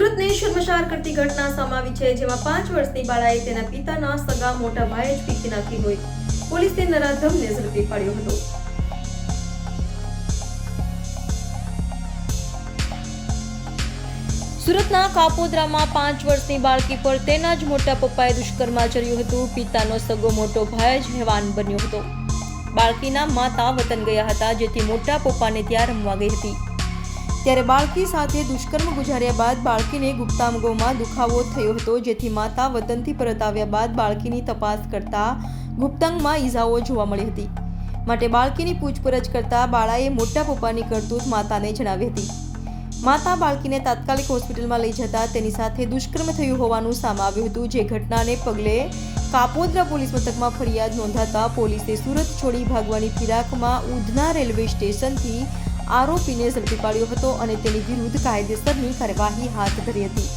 સુરતને શર્મસાર કરતી ઘટના સામે છે, જેમાં પાંચ વર્ષની બાળાએ તેના પિતાના સગા મોટા ભાઈએ જ પીકી નાખી હોય. પોલીસે નરાધમને ઝડપી પાડ્યો હતો. સુરતના કાપોદ્રામાં પાંચ વર્ષની બાળકી પર તેના જ મોટા પપ્પાએ દુષ્કર્મ આચર્યું હતું. પિતાનો સગો મોટો ભાઈ જ હેવાન બન્યો હતો. બાળકીના માતા વતન ગયા હતા, જેથી મોટા પપ્પાને ત્યાં રમવા ગઈ હતી. ત્યારે બાળકી સાથે દુષ્કર્મ ગુજાર્યા બાદ બાળકીને ગુપ્તાંગોમાં દુખાવો થયો હતો, જેથી માતા વતનથી પરત આવ્યા બાદ બાળકીની તપાસ કરતા ગુપ્તાંગમાં ઈજાઓ જોવા મળી હતી. માટે બાળકીની પૂછપરછ કરતા બાળાએ મોટા પપ્પાની કરતૂત માતાને જણાવી હતી. માતા બાળકીને તાત્કાલિક હોસ્પિટલમાં લઈ જતા તેની સાથે દુષ્કર્મ થયું હોવાનું સામે આવ્યું હતું, જે ઘટનાને પગલે કાપોદ્રા પોલીસ મથકમાં ફરિયાદ નોંધાતા પોલીસે સુરત છોડી ભાગવાની ફિરાકમાં ઉધના રેલવે સ્ટેશનથી આરોપીને ઝડપી પાડ્યો હતો અને તેની વિરુદ્ધ કાયદેસરની કાર્યવાહી હાથ ધરી હતી.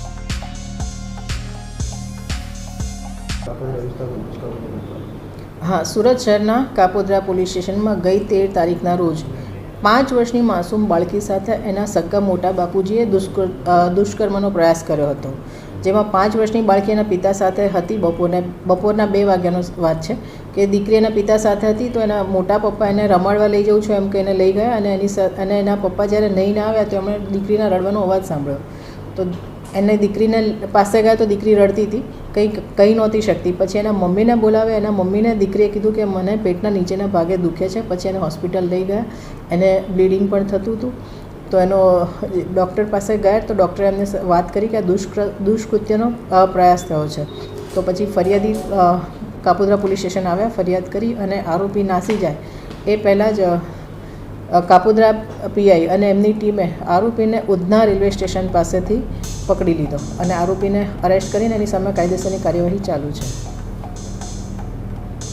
હા સુરત શહેરના કાપોદ્રા પોલીસ સ્ટેશનમાં ગઈ તેર તારીખના રોજ પાંચ વર્ષની માસૂમ બાળકી સાથે એના સગ્ગા મોટા બાપુજીએ દુષ્કર્મનો પ્રયાસ કર્યો હતો જેમાં પાંચ વર્ષની બાળકી એના પિતા સાથે હતી. બપોરને, બપોરના બે વાગ્યાનો વાત છે કે દીકરી એના પિતા સાથે હતી તો એના મોટા પપ્પા એને રમાડવા લઈ જવું છું એમ કે એને લઈ ગયા અને એની અને એના પપ્પા જ્યારે નહીં ના આવ્યા તો એમણે દીકરીના રડવાનો અવાજ સાંભળ્યો. તો એને દીકરીને પાસે ગયા તો દીકરી રડતી હતી. કંઈ કહી નહોતી શકતી. પછી એના મમ્મીને બોલાવે એના મમ્મીને દીકરીએ કીધું કે મને પેટના નીચેના ભાગે દુખે છે. પછી એને હોસ્પિટલ લઈ ગયા. એને બ્લીડિંગ પણ થતું હતું. તો એનો, ડૉક્ટર પાસે ગયા તો ડૉક્ટરે એમને વાત કરી કે આ દુષ્કૃ દુષ્કૃત્યનો પ્રયાસ થયો છે. તો પછી ફરિયાદી કાપોદ્રા પોલીસ સ્ટેશન આવ્યા, ફરિયાદ કરી અને આરોપી નાસી જાય. એ પહેલાં જ કાપોદ્રા પીઆઈ અને એમની ટીમે આરોપીને ઉધના રેલવે સ્ટેશન પાસેથી પકડી લીધો અને આરોપીને અરેસ્ટ કરીને એની સામે કાયદેસરની કાર્યવાહી ચાલુ છે.